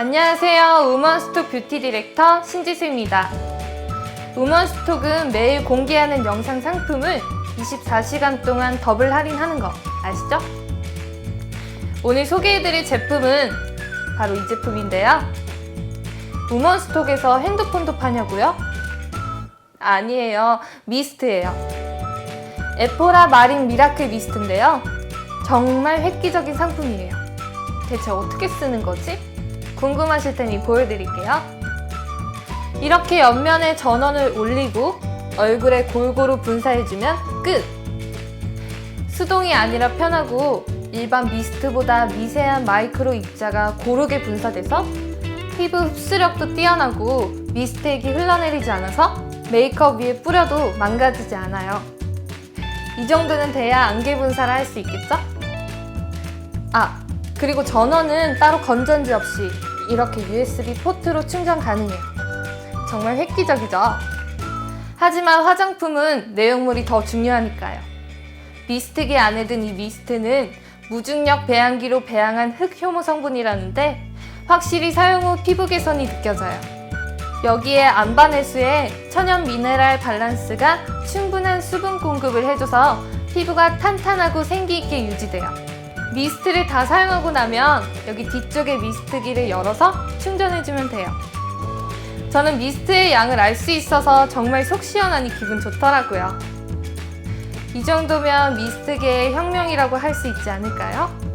안녕하세요. 우먼스톡 뷰티 디렉터 신지수입니다. 우먼스톡은 매일 공개하는 영상 상품을 24시간 동안 더블 할인하는 거 아시죠? 오늘 소개해드릴 제품은 바로 이 제품인데요. 우먼스톡에서 핸드폰도 파냐고요? 아니에요. 미스트예요. 에포라 마린 미라클 미스트인데요. 정말 획기적인 상품이에요. 대체 어떻게 쓰는 거지? 궁금하실 테니 보여드릴게요. 이렇게 옆면에 전원을 올리고 얼굴에 골고루 분사해주면 끝! 수동이 아니라 편하고 일반 미스트보다 미세한 마이크로 입자가 고르게 분사돼서 피부 흡수력도 뛰어나고 미스트액이 흘러내리지 않아서 메이크업 위에 뿌려도 망가지지 않아요. 이 정도는 돼야 안개 분사를 할 수 있겠죠? 아, 그리고 전원은 따로 건전지 없이 이렇게 USB 포트로 충전 가능해요. 정말 획기적이죠? 하지만 화장품은 내용물이 더 중요하니까요. 미스트기 안에 든 이 미스트는 무중력 배양기로 배양한 흑 효모 성분이라는데 확실히 사용 후 피부 개선이 느껴져요. 여기에 안반해수의 천연 미네랄 밸런스가 충분한 수분 공급을 해줘서 피부가 탄탄하고 생기 있게 유지돼요. 미스트를 다 사용하고 나면 여기 뒤쪽에 미스트기를 열어서 충전해주면 돼요. 저는 미스트의 양을 알 수 있어서 정말 속 시원하니 기분 좋더라고요. 이 정도면 미스트계의 혁명이라고 할 수 있지 않을까요?